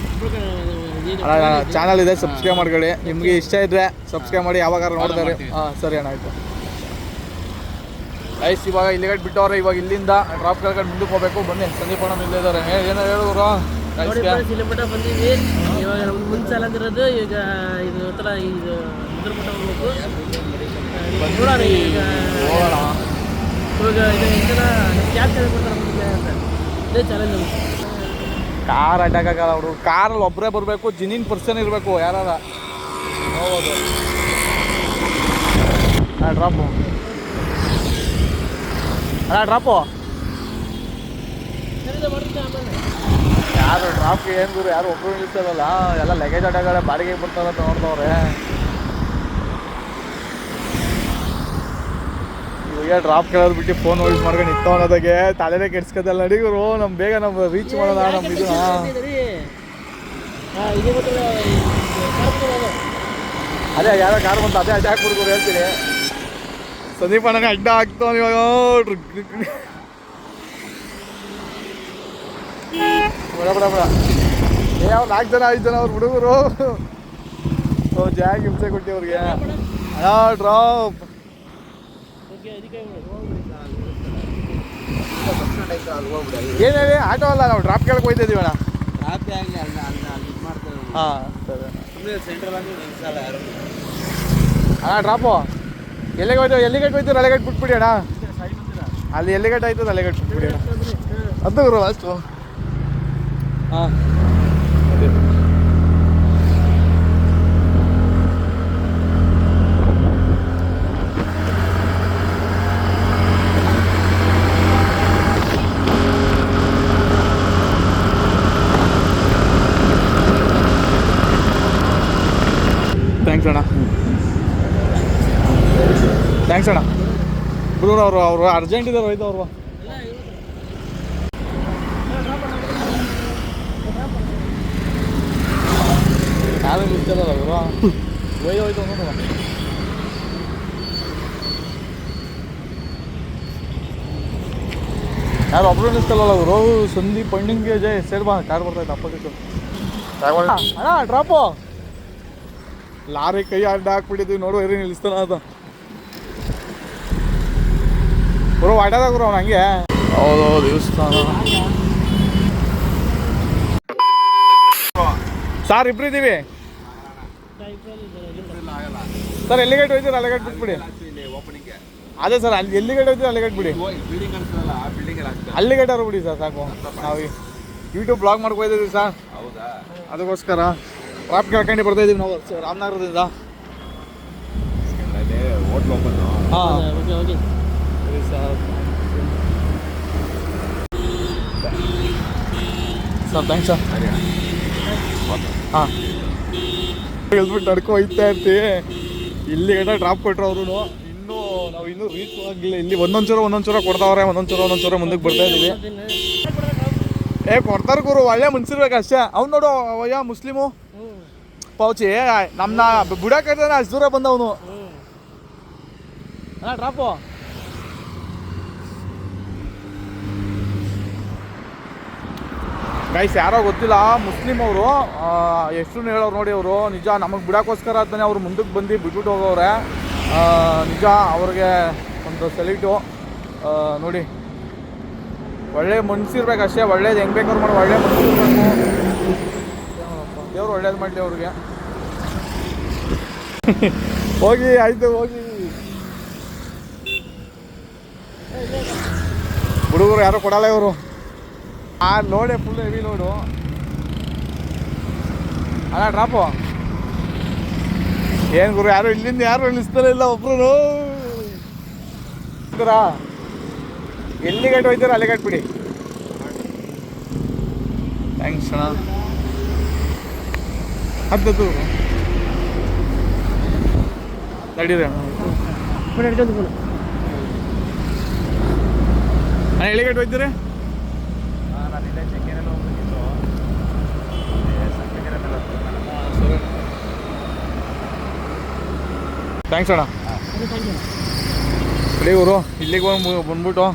ಚಾನಲ್ ಇದೆ ಸಬ್ಸ್ಕ್ರೈಬ್ ಮಾಡ್ಕೊಳ್ಳಿ. ನಿಮಗೆ ಇಷ್ಟ ಇದ್ರೆ ಸಬ್ಸ್ಕ್ರೈಬ್ ಮಾಡಿ ಯಾವಾಗಾರ ನೋಡ್ತಾರೆ. ಹಾಂ ಸರಿ ಅಣ್ಣ ಆಯ್ತು. ಐಸ್ ಇವಾಗ ಇಲ್ಲಿಗಡೆ ಬಿಟ್ಟವ್ರೆ ಇವಾಗ ಇಲ್ಲಿಂದ ಡ್ರಾಪ್ ಕೇಳ್ಕೊಂಡು ಮುಂದಕ್ಕೆ ಹೋಗ್ಬೇಕು. ಬನ್ನಿ ಸಂದೀಪ್ ಅಣ್ಣ ಇಲ್ಲೇ ಇದ್ದಾರೆ ಏ- ಏನೋ ಹೇಳಿದ್ರು ಇಲ್ಲಿ ಬಂದೀವಿ ಇವಾಗ ಅಂದಿರೋದು ಈಗ ಇದು ಒಂಥರ ಇದು ಇದ್ರ ಹೋಗ್ಬೇಕು. ನೋಡೋಣ ಈಗ. ಇವಾಗ ಇದು ಇದನ್ನ ಕ್ಯಾಬ್ ಕೊಡ್ತಾರೆ ನಮಗೆ ಅಂತ. ಇದೇ ಚಾಲೆಂಜ್ ನಮ್ಗೆ ಕಾರ್ ಅಡ್ಡಕ್ಕಾಗಲ್ಲ ಅವರು. ಕಾರಲ್ಲಿ ಒಬ್ಬರೇ ಬರಬೇಕು ಜಿನಿನ್ ಪರ್ಸನ್ ಇರಬೇಕು ಯಾರ ಹೌದು. ಅಣ್ಣ ಡ್ರಾಪು ಅಣ್ಣ ಡ್ರಾಪು ಯಾರು ಡ್ರಾಪ್ಗೆ ಏನು ಗುರು? ಯಾರು ಒಬ್ಬರು ನಿಲ್ಸಲ್ಲ ಎಲ್ಲ ಲಗೇಜ್ ಅಟ್ಯಾಕ್ ಬಾಡಿಗೆ ಬರ್ತಾರ ಅಂತ ನೋಡ್ದವ್ರೆ ಇವಾಗ ಡ್ರಾಪ್ ಕೇಳೋದು ಬಿಟ್ಟು ಫೋನ್ ಯೂಸ್ ಮಾಡ್ಕೊಂಡು ಇತ್ತು ಅನ್ನೋದಕ್ಕೆ ತಲೆನೇ ಕೆಡ್ಸ್ಕೊತಲ್ಲ ನಡಿ ನಮ್ಮ ನಮ್ ಬೇಗ ನಮ್ಮ ರೀಚ್ ಮಾಡೋಣ ನಮ್ಮ ಇದು ಅದೇ ಯಾರೋ ಕಾರ್ ಬಂತು ಅದೇ ಅಡ್ಡ ಹಾಕ್ಬಿಡ್ತಾರೆ ಹೇಳ್ತೀನಿ. ಸಂದೀಪ್ ಅಣ್ಣಗೆ ಅಡ್ಡ ಹಾಕ್ತಾವ ಇವಾಗ. ಬಿಡ ಬಿಡ ಬಿಡ. ಏ ಅವ್ರು ನಾಲ್ಕು ಜನ ಐದು ಜನ ಅವ್ರು ಹುಡುಗರು. ಜಾಗ್ ಹಿಂಸೆ ಕೊಟ್ಟಿ ಅವ್ರಿಗೆ. ಅಣ್ಣ ಡ್ರಾಪ್ ಓಕೆ ಅದಕ್ಕೆ ಏನು ಹೇಳಿ ಆಟೋ ಅಲ್ಲ ನಾವು ಡ್ರಾಪ್ ಕೇಳಕ್ಕೆ ಹೋಯ್ತಿದ್ದೀವಿ ಅಣ್ಣ. ಡ್ರಾಪ್ ಆಗಲಿ ಅಲ್ಲ ಅಲ್ಲ ಅಲ್ಲಿ ಇದು ಮಾಡ್ತೇವೆ ಹಾಂ ಸರಿ ಸೆಂಟ್ರಲ್ ಆಗಿ ನಿಲ್ಸಲ್ಲ ಯಾರು? ಅಣ್ಣ ಡ್ರಾಪು ಎಲ್ಲಿಗೆ ಹೋಯ್ತು ಎಲ್ಲಿಗೆ ಹೋಯ್ತು ಅಲ್ಲಿಗಟ್ಟು ಬಿಟ್ಬಿಡಿ ಅಣ್ಣ. ಅಲ್ಲಿ ಎಲ್ಲಿಗಟ್ಟು ಆಯ್ತದ ಅಲ್ಲಿಗಟ್ಟು ಬಿಟ್ಬಿಡಿ ಅಣ್ಣ. ಅದು ಗುರು ಅಷ್ಟು. ಹಾಂ ಥ್ಯಾಂಕ್ಸ್ ಅಣ್ಣ ಥ್ಯಾಂಕ್ಸ್ ಅಣ್ಣ. ಬ್ರೂರ್ ಅವರು ಅವರು ಅರ್ಜೆಂಟ್ ಇದ್ದಾರೆ ಹೋಯ್ತು ಅವ್ರು. ಯಾರು ನಿಲ್ತಲ್ಲ ಅವರು ಹೋಯ್ತು ಹೋಯ್ತು ನೋಡುವ ಯಾರು ಒಬ್ರು ನಿಲ್ತಲ್ಲ ಅವರು ಸಂದಿ ಪಣ್ಣಿಂಗೆ ಜೈ ಸೇರ್ ಬಾ ಕಾರ್ ಬರ್ತೈತೆ ಅಪ್ಪಗಿಟ್ಟು ಅಣ್ಣ ಡ್ರಾಪು ಲಾರಿ ಕೈ ಅಡ್ಡ ಹಾಕ್ಬಿಟ್ಟಿದ್ವಿ ನೋಡು ಎರಿ ನಿಲ್ಲಿಸ್ತಾನ ಅದ ಗುರು ಆಟದ ಬ್ರೋ ಅವ್ನು ಹಂಗೆ. ಹೌದು ದೇವಸ್ಥಾನ. ಸರ್ ಇಬ್ರು ಇದ್ದೀವಿ ಸರ್ ಎಲ್ಲಿಗೇಟ್ ಹೋಯ್ತೀರ? ಅಲ್ಲಿಗೇಟ್ ಬಿಟ್ಬಿಡಿ. ಅದೇ ಸರ್ ಅಲ್ಲಿ ಎಲ್ಲಿಗೇಟ್ ಹೋಯ್ತೀರ? ಅಲ್ಲಿಗೇಟ್ ಬಿಡಿ. ಬಿಲ್ಡಿಂಗ್ ಅವ್ರು ಬಿಡಿ ಸರ್ ಸಾಕು. ನಾವು ಯೂಟ್ಯೂಬ್ ಬ್ಲಾಗ್ ಮಾಡ್ಕೊಯ್ತಿದ್ದೀವಿ ಸರ್. ಹೌದಾ ಅದಕ್ಕೋಸ್ಕರ ರಾಪ್ ಕೇಳ್ಕೊಂಡು ಬರ್ತಾ ಇದೀವಿ ನಾವು ರಾಮನಗರದಿಂದ. ಹಾಂ. ಓಕೆ ಓಕೆ ಸರಿ ಸರ್ ಸರ್ ಥ್ಯಾಂಕ್ಸ್ ಸರ್ ಹಾಂ. ಹೇಳ್ಬಿಟ್ಟು ನಡ್ಕೊ ಹೋಯ್ತಾ ಇರ್ತೀವಿ ಡ್ರಾಪ್ ಕೊಟ್ರು ಅವರು ಇನ್ನೂ ನಾವು ಇನ್ನೂ ರೀಚ್ ಆಗಿಲ್ಲ ಇಲ್ಲಿ ಒಂದೊಂದು ಚೂರ ಒಂದೊಂದು ಚೂರ ಕೊಡ್ತಾವ್ರೆ. ಒಂದೊಂದು ಚೂರ ಒಂದೊಂದು ಚೂರ ಮುಂದಕ್ಕೆ ಬರ್ತಾ ಇದ್ದೀವಿ ಏ ಕೊಡ್ತಾರೆ ಗುರು ಒಳ್ಳೆ ಮುನ್ಸಿರ್ಬೇಕು ಅಷ್ಟೇ ಅವ್ನು ನೋಡು ಅವಯ್ಯ ಮುಸ್ಲಿಮು. ಪೌಚಿ ನಮ್ಮನ್ನ ಬುಡಕ್ಕೆ ಅಷ್ಟು ದೂರ ಬಂದವನು. ಡ್ರಾಪು ಗೈಸ್ ಯಾರೋ ಗೊತ್ತಿಲ್ಲ ಮುಸ್ಲಿಂ ಅವರು ಎಷ್ಟು ಹೇಳೋರು ನೋಡಿ ಅವರು, ನಿಜ ನಮಗೆ ಬಿಡೋಕ್ಕೋಸ್ಕರ ಅಂತಾನೆ ಅವ್ರು ಮುಂದಕ್ಕೆ ಬಂದು ಬಿಟ್ಬಿಟ್ಟು ಹೋಗೋರೆ ನಿಜ ಅವ್ರಿಗೆ ಒಂದು ಸೆಲ್ಯೂಟು. ನೋಡಿ. ಒಳ್ಳೆ ಮನ್ಸಿರ್ಬೇಕು ಅಷ್ಟೇ, ಒಳ್ಳೇದು ಹೆಂಗೆ ಬೇಕಾದ್ರು ಮಾಡಿ, ಒಳ್ಳೆ ಮನ್ಸಿರ್ಬೇಕು ದೇವ್ರು ಒಳ್ಳೇದು ಮಾಡಲಿ ಅವ್ರಿಗೆ. ಹೋಗಿ, ಆಯ್ತು, ಹೋಗಿ. ಹುಡುಗರು ಯಾರು ಕೊಡಲ್ಲ ಇವರು. ಆ ಲೋಡೆ ಫುಲ್ ಹೆವಿ ಲೋಡು ಅಲ್ಲ ಡ್ರಾಪು ಏನು ಗುರು ಯಾರು ಇಲ್ಲಿಂದ ಯಾರು ನಿಲ್ಲಿಸ್ತಾರೆ ಇಲ್ಲ ಒಬ್ರು ಎಲ್ಲಿ ಗಂಟೆ ಹೋಯ್ತಾರ ಅಲ್ಲಿ ಬಿಡಿ. ಥ್ಯಾಂಕ್ಸ್ ಅಣ್ಣ. ಹತ್ತದ್ದು ನಡೀರಿ ಅಣ್ಣ. ಫೋನ್ ಹಿಡ್ಕೊಂಡು ಫೋನ್ ಅಣ್ಣ ಎಲ್ಲಿ ಗಂಟು ಹೋಯ್ತೀರಿ? ಥ್ಯಾಂಕ್ಸ್ ಅಣ್ಣ. ಬಿಡಿ ಊರು ಇಲ್ಲಿಗೆ ಬಂದು ಬಂದ್ಬಿಟ್ಟು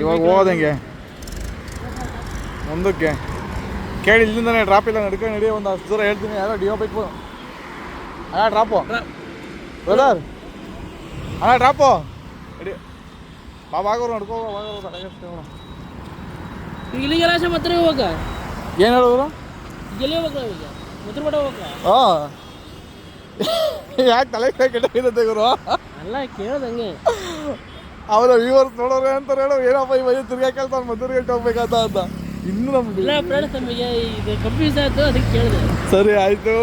ಇವಾಗ ಹೋಗೋದಂಗೆ ಮುಂದಕ್ಕೆ. ಕೇಳಿ ಇಲ್ಲಿಂದನೇ ಡ್ರಾಪ್ ಇಲ್ಲ ನಡ್ಕೊಂಡು ನಡಿ ಒಂದು ಅಷ್ಟು ದೂರ ಹೇಳ್ತೀನಿ ಯಾರೋ ಡಿಯೋ ಬೈಕ್ ಅಣ್ಣ ಡ್ರಾಪು ಬ್ರದರ್ ಅಣ್ಣ. ಡ್ರಾಪು ನಡಿ. ಬಾಬಾಗೋರು ನಡ್ಕೋ ಬಾಗೋರು ಇಲ್ಲಿಗೆ ರಾಶ ಹೋಗ ಏನು ಹೇಳೋರು ಎಲ್ಲಿ ಹೋಗ್ಬೇಕು ಹಾಂ. ಯಾಕೆ ತಲೆ ಕೆಟ್ಟ ಇವರು ಗುರು? ಅಲ್ಲ ಕೇಳ್ದಂಗೆ ಅವರ ವ್ಯೂವರ್ಸ್ ನೋಡೋರೆ ಅಂತಾರೆ ಹೇಳೋ ಏನಪ್ಪ ಈ ವಯಸ್ಸು ತಿರ್ಗಾ ಕೇಳ್ತಾನೆ ಮದ್ದೂರ್ಗಟ್ಟು ಹೋಗ್ಬೇಕಂತ ಅಂತ. ಇನ್ನು ನಮ್ಗೆ ಇಲ್ಲ ಫ್ರೆಂಡ್ಸ್ ನಮಗೆ ಇದು ಕನ್ಫ್ಯೂಸ್ ಆಯಿತು ಅದಕ್ಕೆ ಕೇಳಿದೆ. ಸರಿ ಆಯ್ತು.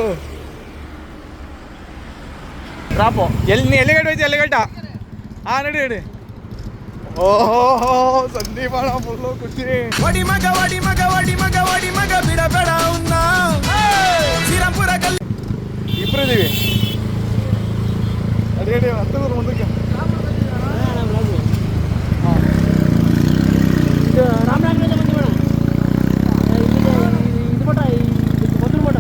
ಡ್ರಾಪು ಎಲ್ಲಿ ನೀ ಎಲ್ಲಿಗಡೆ ಹೋಯ್ತು ಎಲ್ಲಿಗಟ್ಟ ಹಾಂ ನಡಿ ನಡಿ. ಓಹೋ ಸಂದೀಪ್ ಫುಲ್ಲು ಖುಷಿ ವಡಿ ಮಗ ವಡಿ ಮಗ ವಡಿ ಮಗ ವಡಿ ಮಗ ಬಿಡಬೇಡ ಅವನ್ನ ಶ್ರೀರಾಮ್ಪುರ ಕಲ್ಲಿ ಇಬ್ರು ಇದೀವಿ ನಡಿ ನಡಿ ಹತ್ತಿರ ಮುಂದಕ್ಕೆ ಇದು ರಾಮನಗರದಿಂದ ಬಂದು ಮೇಡಮ್ ಇದು ಮಠ ಇದು ಮೊದಲು ಮಠ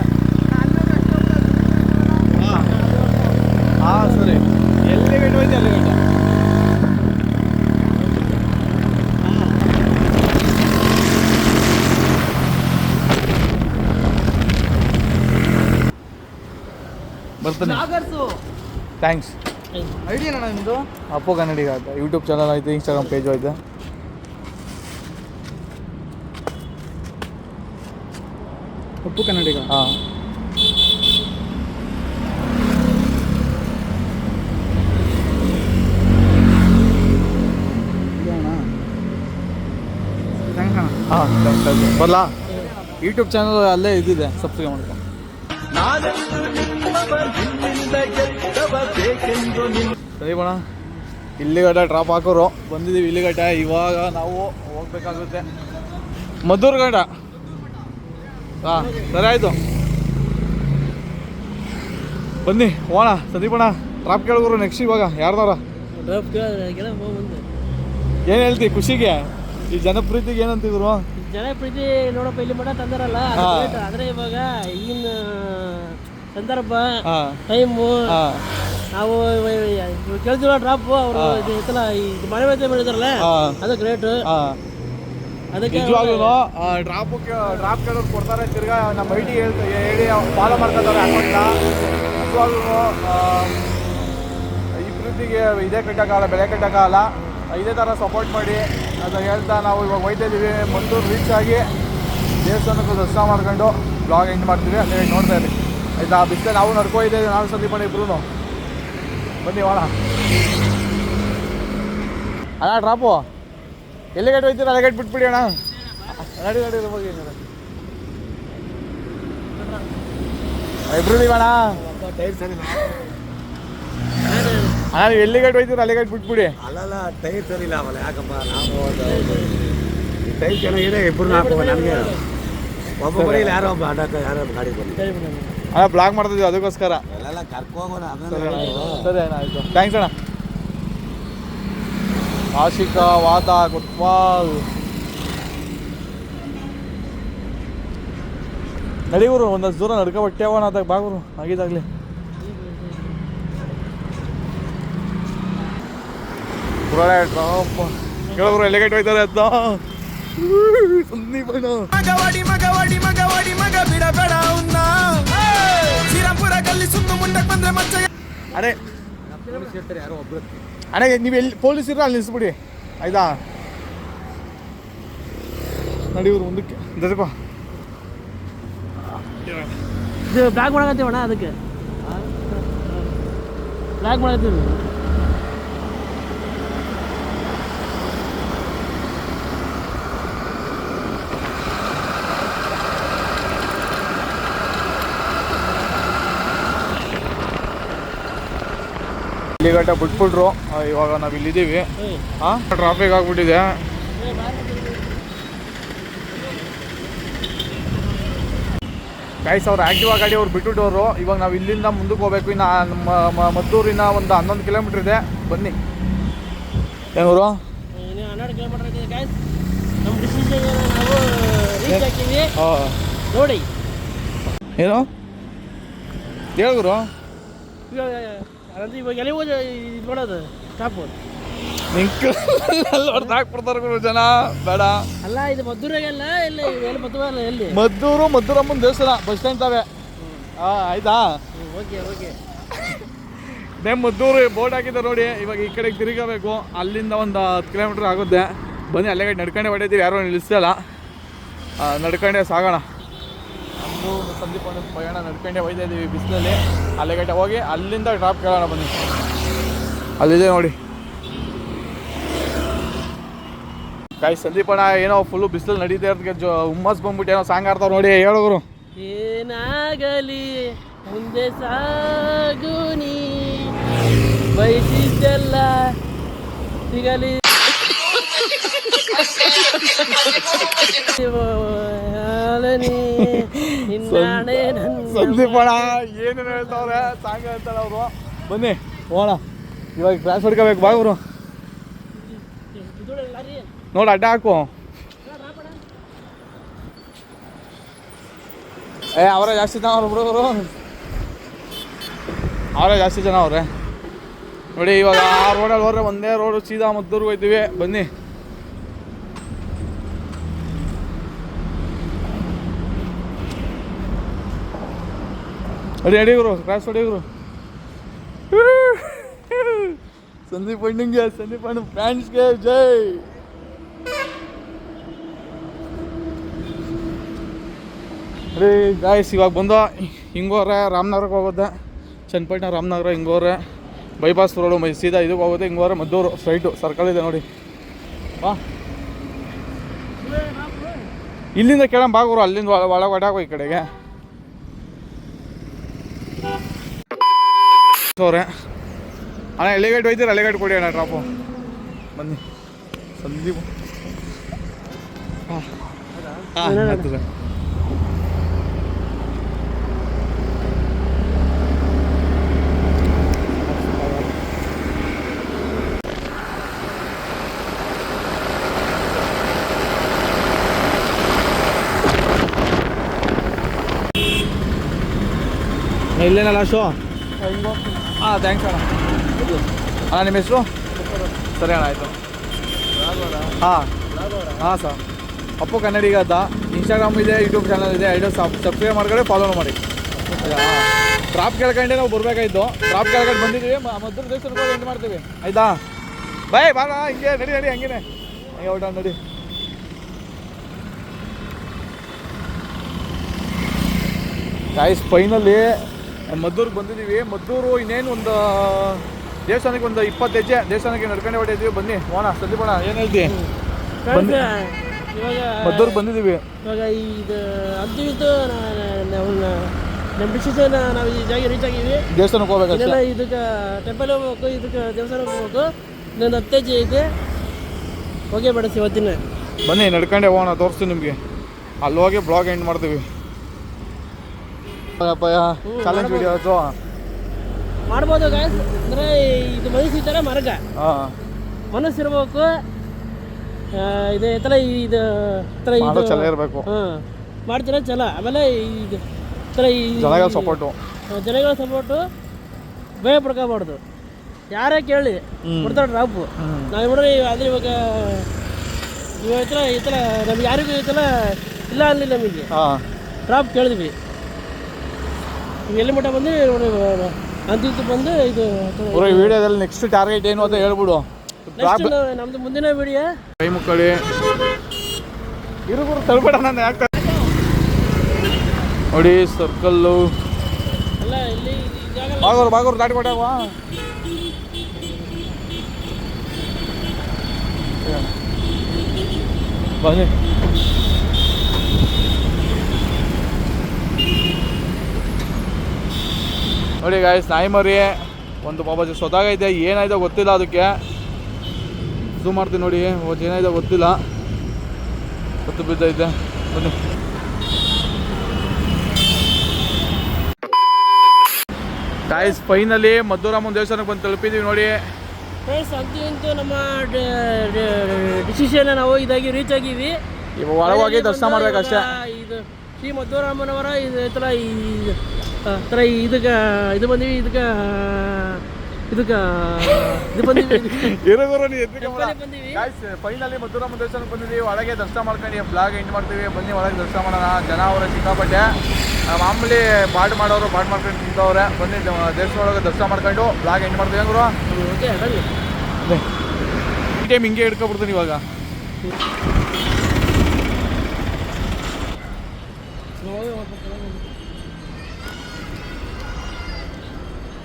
ಹಾಂ ಸರಿ ಎಲ್ಲಿ ಗಂಟೆ ಹೋಯ್ತು ಅಲ್ಲಿ ಗಂಟೆ ಬರ್ತಾನೆ ಥ್ಯಾಂಕ್ಸ್ ಐಡಿಯಾ ನಿಮ್ಮದು ಅಪ್ಪು ಕನ್ನಡಿಗ ಆಯ್ತು? ಯೂಟ್ಯೂಬ್ ಚಾನಲ್ ಐತೆ ಇನ್ಸ್ಟಾಗ್ರಾಮ್ ಪೇಜು ಆಯ್ತು? ಅಪ್ಪು ಕನ್ನಡಿಗ. ಹಾಂ. ಹಾಂ ಬರಲಾ? ಯೂಟ್ಯೂಬ್ ಚಾನಲ್ ಅಲ್ಲೇ ಇದಿದೆ ಸಬ್ಸ್ಕ್ರೈಬ್ ಮಾಡ್ಕೊ. ಸರಿ ಬಣ ಇಲ್ಲಿಗಟ್ಟ ಡ್ರಾಪ್ ಹಾಕೋರು. ಬಂದಿದ್ದೀವಿ ಇಲ್ಲಿಗಟ್ಟ ಇವಾಗ ನಾವು ಹೋಗ್ಬೇಕಾಗುತ್ತೆ. ಮದ್ದೂರು ಗಂಟ ಹಾಂ ಸರಿ ಆಯಿತು. ಬನ್ನಿ ಹೋಣ ಸದೀಪಣ ಡ್ರಾಪ್ ಕೇಳಿದ್ರು ನೆಕ್ಸ್ಟ್ ಇವಾಗ. ಯಾರ್ದಾರ? ಏನು ಹೇಳ್ತಿ ಖುಷಿಗೆ? ಈ ಜನಪ್ರೀತಿಗೆ ಏನಂತಿದ್ರು? ಜನ ಪ್ರೀತಿ ನೋಡಪ್ಪ ಇಲ್ಲಿ ಮಠ ತಂದಾರಲ್ಲ ಅದು ಹಾ. great. ಆದ್ರೆ ಇವಾಗ ಈಗಿನ ಸಂದರ್ಭ ಹಾಂ ಟೈಮು ಹಾಂ ನಾವು ಕೇಳ್ತೀವಲ್ಲ ಡ್ರಾಪ್ ಅವರು ಹಾ. ಇದು ಇತ್ತಲ್ಲ ಈ ಮನೆ ಮೇಲೆ ಮಾಡಿದಾರಲ್ಲ ಹಾ. ಅದು ಗ್ರೇಟ್ ಹಾಂ ಅದಕ್ಕೆ ನಿಜವಾಗ್ಲೂ ಡ್ರಾಪ್ ಡ್ರಾಪ್ ಕೇಳೋರು ಕೊಡ್ತಾರೆ ತಿರ್ಗಾ ನಮ್ಮ ಐ ಡಿ ಹೇಳ್ತಾ ಹೇಳಿ ಫಾಲೋ ಮಾಡ್ಕೊತಾರೆ ಅಕೌಂಟ್ನ ನಿಜವಾಗ್ಲೂ ಈ ಪ್ರೀತಿಗೆ ಇದೇ ಕಟ್ಟಕ್ಕಾಗಲ್ಲ ಬೆಲೆ ಕಟ್ಟಕ್ಕಾಗಲ್ಲ ಇದೇ ಥರ ಸಪೋರ್ಟ್ ಮಾಡಿ ಅಂತ ಹೇಳ್ತಾ ನಾವು ಇವಾಗ ಹೋಯ್ತಾ ಇದ್ದೀವಿ ರೀಚ್ ಆಗಿ ದೇವಸ್ಥಾನಕ್ಕೂ ದರ್ಶನ ಮಾಡ್ಕೊಂಡು ಬ್ಲಾಗ್ ಎಂಡ್ ಮಾಡ್ತೀವಿ. ಹೇಳಿ ನೋಡ್ತಾ ಇರಿ. ಆಯ್ತಾ? ಬಿಸ್ಲೆ ನಾವು ನಡ್ಕೊಯ್ತೀವಿ ನಾನು ನಾವು ಸಂದೀಪಣ್ಣ ಇಬ್ರು. ಬನ್ನಿ ಹೋಣ ಅಣ್ಣ ಡ್ರಾಪು ಎಲ್ಲಿ ಗೇಟ್ ಹೋಯ್ತೀರ? ಅಲ್ಲಿ ಗೇಟ್ ಬಿಟ್ಬಿಡಿ ಅಣ್ಣ. ನಡಿ ನಡಿ ಹೋಗಿ ಇಬ್ರು ಇವಣ್ಣ ಟೈರ್ ಸರಿ ಅಣ್ಣ ನೀವು ಎಲ್ಲಿ ಗೇಟ್ ಹೋಯ್ತೀರ? ಅಲ್ಲಿ ಗೇಟ್ ಬಿಟ್ಬಿಡಿ. ಅಲ್ಲಲ್ಲ ಟೈರ್ ಸರಿ ಇಲ್ಲ ಆಮೇಲೆ. ಯಾಕಪ್ಪ? ನಾವು ಟೈರ್ ಚೆನ್ನಾಗಿದೆ ಇಬ್ಬರು ನಾಲ್ಕು ನನಗೆ ಒಬ್ಬ ಬರೀ ಯಾರೋ ಒಬ್ಬ ಅಡಕ ಯಾರೋ ಒಬ್ಬ ಗಾಡಿ ಬಂದು ಅಲ್ಲ. ಬ್ಲಾಗ್ ಮಾಡ್ತಿದ್ವಿ ಅದಕ್ಕೋಸ್ಕರ. ಎಲ್ಲ ಕರ್ಕೋಗೋಣ ಸರಿ ಅಣ್ಣ. ಸರಿ ಅಣ್ಣ ಆಯಿತು. ಥ್ಯಾಂಕ್ಸ್ ಅಣ್ಣ. ಆಶಿಕ ವಾತ ಕೊತ್ವಾಲ್ ನಡೀವ್ರು ಒಂದಷ್ಟು ದೂರ ನಡ್ಕೊಬಟ್ಟೆ ಬಟ್ಟೆ ಅದಕ್ಕೆ ಅದಾಗ ಬಾಗುರು ಆಗಿದ್ದಾಗಲಿ ಪುರಾಣ ಡ್ರಾಪ್ ಕೇಳೋರು ಎಲ್ಲಿಗೇಟ್ ಹೋಯ್ತಾರೆ ಅಂತ ಸಂದೀಪಣ್ಣ ಮಗವಾಡಿ ಮಗವಾಡಿ ಮಗವಾಡಿ ಮಗ ಬಿಡಬೇಡ ಅವನ್ನ ಶ್ರೀರಾಮ್ಪುರ ಗಲ್ಲಿ ಸುತ್ತು ಮುಂದಕ್ಕೆ ಬಂದ್ರೆ ಮಚ್ಚ ಅರೆ ಯಾರೋ ಒಬ್ರು ಅಣ್ಣ ನೀವು ಎಲ್ಲಿ ಪೊಲೀಸ್ ಇರೋ ಅಲ್ಲಿ ನಿಲ್ಸ್ಬಿಡಿ ಆಯ್ತಾ ನಡೀವ್ರು ಮುಂದಕ್ಕೆ ದಸಪ್ಪ ಇದು ಬ್ಯಾಗ್ ಮಾಡಕತ್ತೀವಿ ಅಣ್ಣ ಅದಕ್ಕೆ ಬ್ಯಾಗ್ ಮಾಡತ್ತೀವಿ ಗಂಟ ಬಿಟ್ಬಿಟ್ರು. ಇವಾಗ ನಾವು ಇಲ್ಲಿದ್ದೀವಿ. ಹಾಂ ಟ್ರಾಫಿಕ್ ಆಗ್ಬಿಟ್ಟಿದೆ. ಗೈಸ್ ಅವ್ರು ಆ್ಯಕ್ಟಿವಾ ಗಾಡಿ ಅವ್ರು ಬಿಟ್ಬಿಟ್ಟವ್ರು. ಇವಾಗ ನಾವು ಇಲ್ಲಿಂದ ಮುಂದಕ್ಕೆ ಹೋಗ್ಬೇಕು. ಇನ್ನು ನಮ್ಮ ಮದ್ದೂರಿನ ಒಂದು ಹನ್ನೊಂದು ಕಿಲೋಮೀಟ್ರ್ ಇದೆ. ಬನ್ನಿ. ಏನೂರು ಇನ್ನು ಹನ್ನೆರಡು ಕಿಲೋಮೀಟರ್ ಇದೆ ಗಾಯ್ಸ್ ನಮ್ಮ ಡಿಸಿಷನ್ ನಾವು ರೀಚ್ ಆಗ್ತೀವಿ ನೋಡಿ. ಏನು? ಹೇಳ್ಗುರು ಅಂದ್ರೆ ಇವಾಗ ಎಲ್ಲಿ ಹೋದ ಇದು ಮಾಡೋದು ಸ್ಟಾಪು ನಿಂಕ ಹೊಡೆದು ಹಾಕ್ಬಿಡ್ತಾರೆ ಗುರು ಜನ ಬೇಡ. ಅಲ್ಲ ಇದು ಮದ್ದೂರಾಗೆಲ್ಲ ಎಲ್ಲಿ ಎಲ್ಲಿ ಮದ್ದೂರಲ್ಲ ಎಲ್ಲಿ? ಮದ್ದೂರು ಮದ್ದೂರಮ್ಮನ ದೇವಸ್ಥಾನ ಬಸ್ ಸ್ಟ್ಯಾಂಡ್ ತಾವೆ. ಹಾಂ ಆಯ್ತಾ? Okay okay. Name Maddur board ಹಾಕಿದ್ದೆ ನೋಡಿ ಇವಾಗ ಈ ಕಡೆಗೆ ತಿರುಗಬೇಕು. ಅಲ್ಲಿಂದ ಒಂದು ಹತ್ತು ಕಿಲೋಮೀಟ್ರ್ ಆಗುತ್ತೆ. ಬನ್ನಿ ಅಲ್ಲೇ ಕಡೆ ನಡ್ಕೊಂಡೆ ಹೊಡೆದಿರಿ ಯಾರೂ ನಿಲ್ಲಿಸಲ್ಲ ನಡ್ಕೊಂಡೆ ಸಾಗೋಣ. ನಮ್ಮದು ಸಂದೀಪ್ ಒಂದು ಪ್ರಯಾಣ ನಡ್ಕೊಂಡೆ ಹೋಯ್ತಾ ಇದ್ದೀವಿ ಬಿಸಿಲಲ್ಲಿ. ಅಲ್ಲಿಗಟ್ಟೆ ಹೋಗಿ ಅಲ್ಲಿಂದ ಡ್ರಾಪ್ ಕೇಳೋಣ ಬನ್ನಿ. ಅಲ್ಲಿದೆ ನೋಡಿ. ಕೈ ಸಂದೀಪ್ ಅಣ್ಣ ಏನೋ ಫುಲ್ಲು ಬಿಸಿಲು ನಡೀತಾ ಇರೋದಕ್ಕೆ ಜೊ ಹುಮ್ಮಸ್ ಬಂದ್ಬಿಟ್ಟು ಏನೋ ಸಾಂಗ್ ಆಡ್ತಾವ್ರು ನೋಡಿ ಹೇಳೋರು ಏನಾಗಲಿ ಮುಂದೆ ಸಾಗು ನೀ. ಬಯಸಿದ್ದೆಲ್ಲ ಸಿಗಲಿ. ಹಾಲನಿ ನನ್ನ ಸಂದೀಪ್ ಅಣ್ಣ ಏನೇನು ಹೇಳ್ತಾವ್ರೆ, ಸಾಂಗ್ ಹೇಳ್ತಾರೆ ಅವರು. ಬನ್ನಿ ಹೋಣ ಇವಾಗ ಕ್ಲಾಸ್ ಹೊಡ್ಕೋಬೇಕು, ಬಾ ಅವರು ನೋಡು, ಅಡ್ಡ ಹಾಕು. ಏ, ಅವರೇ ಜಾಸ್ತಿ ಜನ ಅವ್ರು ಹುಡುಗರು ಅವರೇ ಜಾಸ್ತಿ ಜನ ಅವ್ರೆ. ನೋಡಿ, ಇವಾಗ ಆ ರೋಡಲ್ಲಿ ಹೋದ್ರೆ ಒಂದೇ ರೋಡು ಸೀದಾ ಮದ್ದೂರ್ಗೆ ಹೋಯ್ತೀವಿ. ಬನ್ನಿ. ಅಡಿ ಅಡಿಗರು ಕ್ರಾಸ್ ಹೊಡಿಗರು ಸಂದೀಪ್ ಪಂಡಿಂಗ್ ಸಂದೀಪ್ ಅಣ್ಣ ಫ್ಯಾನ್ಸ್ಗೆ ಜೈ. ಅರೇ ಗಾಯ್ಸ್ ಇವಾಗ ಬಂದ ಹಿಂಗೋರೆ ರಾಮನಗರಕ್ಕೆ ಹೋಗೋದೆ. ಚನ್ನಪಟ್ಟಣ ರಾಮನಗರ ಹಿಂಗೋರೆ. ಬೈಪಾಸ್ ರೋಡು ಮೈ ಸೀದಾ ಇದಕ್ಕೆ ಹೋಗುತ್ತೆ ಹಿಂಗೋರೆ ಮದ್ದೂರು ಸ್ಟ್ರೈಟು ಸರ್ಕಲ್ ಇದೆ ನೋಡಿ. ಬಾ. ಇಲ್ಲಿಂದ ಕೇಳಂ ಬಾಗುರು ಅಲ್ಲಿಂದ ಒಳ- ಒಳಗೆ ಹೋಗಿ ಈ ಕಡೆಗೆ. ಸೋರೆ. ಅಣ್ಣ ಎಲೆಗೇಟ್ ಹೋಯ್ತೀರ ಎಲೆಗೇಟ್ ಕೊಡಿ ಅಣ್ಣ ಡ್ರಾಪು ಬನ್ನಿ. ಸಂದೀಪ್. ಹಾಂ. ಹಾಂ ಆಗ್ತದೆ ಲಾಸ್ಟು ಹಾಂ ಥ್ಯಾಂಕ್ಸ್ ಅಣ್ಣ. ಅಣ್ಣ, ನಿಮ್ಮ ಹೆಸರು? ಸರಿ ಅಣ್ಣ, ಆಯಿತು. ಹಾಂ. ಹಾಂ ಸರ್ ಅಪ್ಪು ಕನ್ನಡಿಗ ಅಂತ. ಇನ್ಸ್ಟಾಗ್ರಾಮ್ ಇದೆ ಯೂಟ್ಯೂಬ್ ಚಾನಲ್ ಇದೆ. ಎರಡು ಸಬ್ಸ್ಕ್ರೈಬ್ ಮಾಡ್ಕೊಂಡು ಫಾಲೋ ಮಾಡಿ. ಡ್ರಾಪ್ ಕೇಳ್ಕೊಂಡೆ ನಾವು ಬರಬೇಕಾಯ್ತು. ಡ್ರಾಪ್ ಕೇಳ್ಕೊಂಡು ಬಂದಿದ್ದೀವಿ. ಮೊದಲು ದೇಶ ಎಂಟು ಮಾಡ್ತೀವಿ. ಆಯ್ತಾ? ಬಾಯ್ ಬಾ ಹಿಂಗೆ, ನಡಿ ನಡಿ, ಹಂಗೇನೆ. ಹಂಗೆ ಊಟ ನಡಿ. ಗಾಯ್ಸ್ ಫೈನಲ್ಲಿ ಮದ್ದೂರಿಗೆ ಬಂದಿದ್ದೀವಿ. ಮದ್ದೂರು ಇನ್ನೇನು ಒಂದು ದೇವಸ್ಥಾನಕ್ಕೆ ಒಂದು ಇಪ್ಪತ್ತು ಹೆಜ್ಜೆ ದೇವಸ್ಥಾನಕ್ಕೆ ನಡ್ಕೊಂಡೆ ಹೊಟ್ಟಿದ್ದೀವಿ ಬನ್ನಿ ಹೋಣ ಸಂದೀಪಣ ಏನು ಹೇಳ್ತಿ? ಮದ್ದೂರಿಗೆ ಬಂದಿದ್ದೀವಿ. ಇವಾಗ ಇದು ಅಂತಿಮಿತ್ತು ನಮ್ಮ ಡಿಸಿಷನ್ ನಾವು ಈ ಜಾಗ ರೀಚ್ ಆಗಿದ್ವಿ ದೇವಸ್ಥಾನಕ್ಕೆ ಹೋಗ್ಬೇಕು ಇದಕ್ಕೆ ಟೆಂಪಲ್ ಹೋಗ್ಬೇಕು ಇದಕ್ಕೆ ದೇವಸ್ಥಾನಕ್ಕೆ ಹೋಗ್ಬೇಕು. ನನ್ನ ಹತ್ತು ಇದೆ. ಹೋಗೇ ಬೇಡ ಇವತ್ತಿನ. ಬನ್ನಿ ನಡ್ಕೊಂಡೆ ಹೋಗೋಣ ತೋರಿಸ್ತೀನಿ ನಿಮಗೆ. ಅಲ್ಲಿ ಹೋಗಿ ಬ್ಲಾಗ್ ಎಂಡ್ ಮಾಡ್ತೀವಿ. ಚಾಲೆಂಜ್ ವಿಡಿಯೋ ಅದು. ಮಾಡ್ಬೋದು ಗಾಯ್ಸ್ ಅಂದರೆ ಇದು ಮನಸ್ಸು ಈ ಥರ ಮಾರ್ಗ. ಹಾಂ. ಮನಸ್ಸು ಇರ್ಬೇಕು. ಆ, ಇದು ಈ ಥರ ಇದು ಈ ಥರ ಮಾಡೋ ಇದು ಚಲ ಇರಬೇಕು. ಹಾಂ ಮಾಡ್ತೀರ ಚಲ ಆಮೇಲೆ ಇದು ಈ ಥರ ಈ ಜನಗಳ ಸಪೋರ್ಟು ಜನಗಳ ಸಪೋರ್ಟು ಭಯ ಪಡ್ಕೋಬಾರ್ದು. ಯಾರೇ ಕೇಳಿ ಕೊಡ್ತಾರೆ ಡ್ರಾಪು ನಾವು ನೋಡ್ರಿ ಆದರೆ ಇವಾಗ ಇವಾಗ ಈ ಥರ ಈ ಥರ ನಮ್ಗೆ ಯಾರಿಗೂ ಈ ಥರ ಇಲ್ಲ ಅಲ್ಲಿ ನಮಗೆ. ಹಾಂ. ಡ್ರಾಪ್ ಕೇಳಿದ್ವಿ. ಎಲ್ಲಿ ಮಟ್ಟ ಬಂದು ನೋಡಿ ಅಂತಿತ್ತು ಬಂದು ಇದು ಬರೋ ಈ ವಿಡಿಯೋದಲ್ಲಿ ನೆಕ್ಸ್ಟ್ ಟಾರ್ಗೆಟ್ ಏನು ಅಂತ ಹೇಳ್ಬಿಡು. ನೆಕ್ಸ್ಟ್ ನಮ್ದು ಮುಂದಿನ ವಿಡಿಯೋ. ಕೈ ಮುಕ್ಕಳಿ. ಇರುಗುರು ತಳ್ಬೇಡ ನಾನು ಯಾಕೆ? ನೋಡಿ ಸರ್ಕಲ್ಲು ಎಲ್ಲ ಇಲ್ಲಿ ಈ ಜಾಗ ಬಾಗೋರು ಬಾಗೋರು ದಾಟಿ ಕೊಟ್ಟಾವ ಬನ್ನಿ. ನೋಡಿ ಗಾಯ್ಸ್ ನಾಯಿ ಮರಿ ಒಂದು ಬಾಬಾಜಿ ಸೊದಾಗೈತೆ ಏನಾಯ್ತೋ ಗೊತ್ತಿಲ್ಲ ಅದಕ್ಕೆ. ಝೂಮ್ ಮಾಡ್ತೀನಿ ನೋಡಿ ಅವತ್ತು ಏನಾಯ್ತೋ ಗೊತ್ತಿಲ್ಲ. ಗೊತ್ತು ಬಿದ್ದೈತೆ. ಬನ್ನಿ. ಗಾಯ್ಸ್ ಫೈನಲಿ ಮದ್ದೂರಾಮನ್ ದೇವಸ್ಥಾನಕ್ಕೆ ಬಂದು ತಲುಪಿದ್ದೀವಿ ನೋಡಿ. ಗಾಯ್ಸ್ ಅಂತೂ ನಮ್ಮ ಡಿಸಿಷನ್ ನಾವು ಇದಾಗಿ ರೀಚ್ ಆಗಿವಿ ಇವಾಗ ಒಳಗೋಗಿ ದರ್ಶನ ಮಾಡ್ಬೇಕಷ್ಟೇ ಇದು ಶ್ರೀ ಮಧುರಾಮನವರ ಈ ಥರ ಈ ಥರ ಇದಕ್ಕೆ ಇದು ಬಂದೀವಿ ಇದಕ್ಕೆ ಇದಕ್ಕೆ ಇದು ಬಂದೀವಿ. ಫೈನಲಿ ಮದ್ದೂರಾಮ ದೇವಸ್ಥಾನಕ್ಕೆ ಬಂದಿದ್ದೀವಿ. ಒಳಗೆ ದರ್ಶನ ಮಾಡ್ಕೊಂಡು ಬ್ಲಾಗ್ ಎಂಡ್ ಮಾಡ್ತೀವಿ. ಬನ್ನಿ ಒಳಗೆ ದರ್ಶನ ಮಾಡೋಣ. ಜನ ಅವರ ಸಿಕ್ಕಾಪಟ್ಟೆ. ಮಾಮೂಲಿ ಪಾಠ ಮಾಡೋರು ಪಾಠ ಮಾಡ್ಕೊಂಡು ನಿಂತವ್ರೆ. ಬನ್ನಿ ದೇಶ ದೇವಸ್ಥಾನ ಒಳಗೆ ದರ್ಶನ ಮಾಡ್ಕೊಂಡು ಬ್ಲಾಗ್ ಎಂಡ್ ಮಾಡ್ತೀವಿ ಹೆಂಗ್ರು ಓಕೆ ಈ ಟೈಮ್ ಹಿಂಗೆ ಹಿಡ್ಕೊಬಿಡ್ತೀನಿ ಇವಾಗ.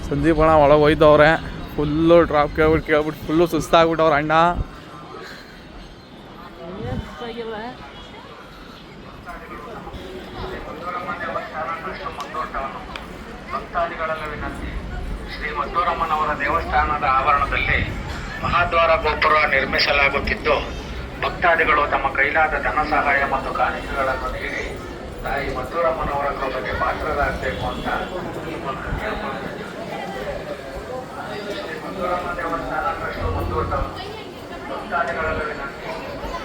ಅಣ್ಣ ಒಳಗೆ ಹೋಯ್ತವ್ರೆ ಫುಲ್ಲು ಡ್ರಾಪ್ ಕೇಳ್ಬಿಟ್ಟು ಕೇಳ್ಬಿಟ್ಟು ಫುಲ್ಲು ಸುಸ್ತಾಗ್ಬಿಟ್ಟವ್ರ ಅಣ್ಣ. ಶ್ರೀ ಮದ್ದೂರಮ್ಮನವರ ದೇವಸ್ಥಾನದ ಆವರಣದಲ್ಲಿ ಮಹಾದ್ವಾರ ಗೋಪುರ ನಿರ್ಮಿಸಲಾಗುತ್ತಿದ್ದು, ಭಕ್ತಾದಿಗಳು ತಮ್ಮ ಕೈಲಾದ ಧನ ಸಹಾಯ ಮತ್ತು ಕಾಣಿಕೆಗಳನ್ನು ನೀಡಿ ತಾಯಿ ಮದ್ದೂರಮ್ಮನವರ ಕೃಪೆಗೆ ಪಾತ್ರರಾಗಬೇಕು ಅಂತ ಈ ಮೂಲಕ ಕೇಳ್ಕೊಳ್ತೀನಿ. ಶ್ರೀ ಮಧುರಮ್ಮ ದೇವಸ್ಥಾನ ಟ್ರಸ್ಟ್ ಮುಂದೂಟ ಭಕ್ತಾದಿಗಳಲ್ಲಿ ವಿನಂತಿ ಶ್ರೀ ಮಧುರಮ್ಮನವರ ದೇವಸ್ಥಾನದ ಆವರಣ ಕೈಲಾದ ಧನ ಸಹಾಯ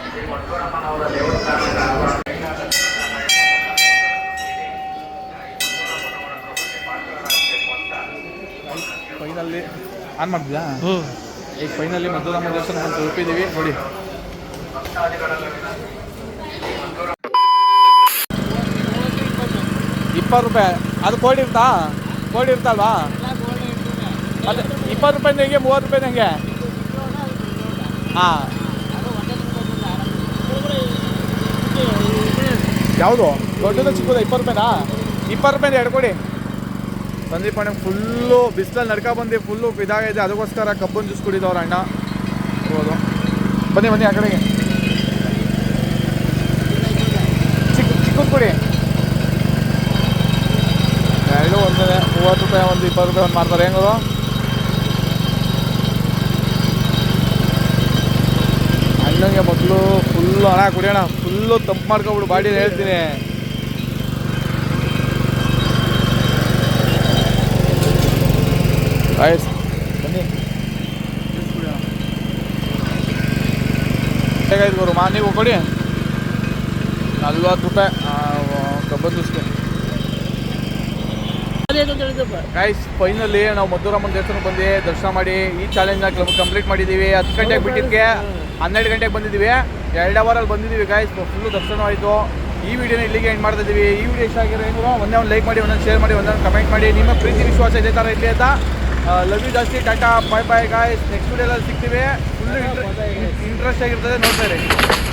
ಶ್ರೀ ಮಂಜೂರಮ್ಮನವರ ಫೈನಲ್ಲಿ ಆನ್ ಮಾಡಿದ್ಯಾ ಈಗ ಫೈನಲಿ ಮಧುರಮ್ಮ ದೇವಸ್ಥಾನ ಅಂತ ತಲುಪಿದ್ದೀವಿ ನೋಡಿ. ಇಪ್ಪತ್ತು ರೂಪಾಯಿ. ಅದು ಕೋಡಿ ಇರ್ತಾ ಕೋಡಿ ಇರ್ತಲ್ವಾ ಮತ್ತೆ ಇಪ್ಪತ್ತು ರೂಪಾಯಿ ಹೆಂಗೆ ಮೂವತ್ತು ರೂಪಾಯಿ ಹೆಂಗೆ? ಹಾಂ. ಯಾವುದು? ದೊಡ್ಡದ ಚಿಕ್ಕದ ಇಪ್ಪತ್ತು ರೂಪಾಯಿನಾ ಇಪ್ಪತ್ತು ರೂಪಾಯಿ ಎರಡು ಕೊಡಿ. ಸಂದೀಪ್ ಅಣ್ಣ ಫುಲ್ಲು ಬಿಸಿಲಲ್ಲಿ ನಡ್ಕ ಬಂದು ಫುಲ್ಲು ಇದಾಗಿದೆ. ಅದಕ್ಕೋಸ್ಕರ ಕಬ್ಬನ್ ಜ್ಯೂಸ್ ಕುಡಿದವ್ರ ಅಣ್ಣ. ಹೌದು ಬನ್ನಿ ಬನ್ನಿ ಆ ಕಡೆಗೆ. ಚಿಕ್ಕ ಚಿಕ್ಕದು ಕೊಡಿ. ಎರಡು ಒಂದೇ ಮೂವತ್ತು ರೂಪಾಯಿ ಒಂದು ಇಪ್ಪತ್ತು ರೂಪಾಯಿ ಒಂದು ಮಾಡ್ತಾರೆ. ಹೆಂಗದು ಅಣ್ಣಂಗೆ ಮೊದಲು ಫುಲ್ಲು ಹಣ ಕುಡಿಯೋಣ ಫುಲ್ಲು ತಂಪು ಮಾಡ್ಕೊಬಿಡು, ಬಾಡಿ ಹೇಳ್ತೀನಿ. ಆಯ್ತು ಬನ್ನಿ. ಗುರು, ಮಾ, ನೀವು ಕೊಡಿ. ನಲ್ವತ್ತು ರೂಪಾಯಿ ಕಬ್ಬನ್ ಜ್ಯೂಸ್ಗೆ. ಗಾಯ್ಸ್ ಫೈನಲಿ ನಾವು ಮಧುರಮ್ಮನ ದೇವಸ್ಥಾನಕ್ಕೆ ಬಂದು ದರ್ಶನ ಮಾಡಿ, ಈ ಚಾಲೆಂಜ್ನ ಕಂಪ್ಲೀಟ್ ಮಾಡಿದ್ದೀವಿ. ಹತ್ತು ಗಂಟೆಗೆ ಬಿಟ್ಟಿದ್ದಕ್ಕೆ ಹನ್ನೆರಡು ಗಂಟೆಗೆ ಬಂದಿದ್ದೀವಿ. ಎರಡು ಅವರಲ್ಲಿ ಬಂದಿದ್ದೀವಿ ಗಾಯ್ಸ್ ಫುಲ್ಲು ದರ್ಶನವಾಯಿತು. ಈ ವಿಡಿಯೋನ ಇಲ್ಲಿಗೆ ಎಂಡ್ ಮಾಡ್ತಾ ಇದ್ದೀವಿ ಈ ವಿಡಿಯೋ ಇಷ್ಟ ಆಗಿರೋ ಏನು ಒಂದೇ ಒಂದು ಲೈಕ್ ಮಾಡಿ ಒಂದೊಂದು ಶೇರ್ ಮಾಡಿ ಒಂದೊಂದು ಕಮೆಂಟ್ ಮಾಡಿ. ನಿಮ್ಮ ಪ್ರೀತಿ, ವಿಶ್ವಾಸ ಇದೇ ಥರ ಇರಲಿ ಅಂತ. ಲವ್ ಯು ಜಾಸ್ತಿ. Tata bye bye guys next ವಿಡಿಯೋದಲ್ಲಿ ಸಿಗ್ತೀವಿ. ಫುಲ್ಲು ಇಂಟ್ರೆಸ್ಟ್ ಆಗಿರ್ತದೆ, ನೋಡ್ತಾ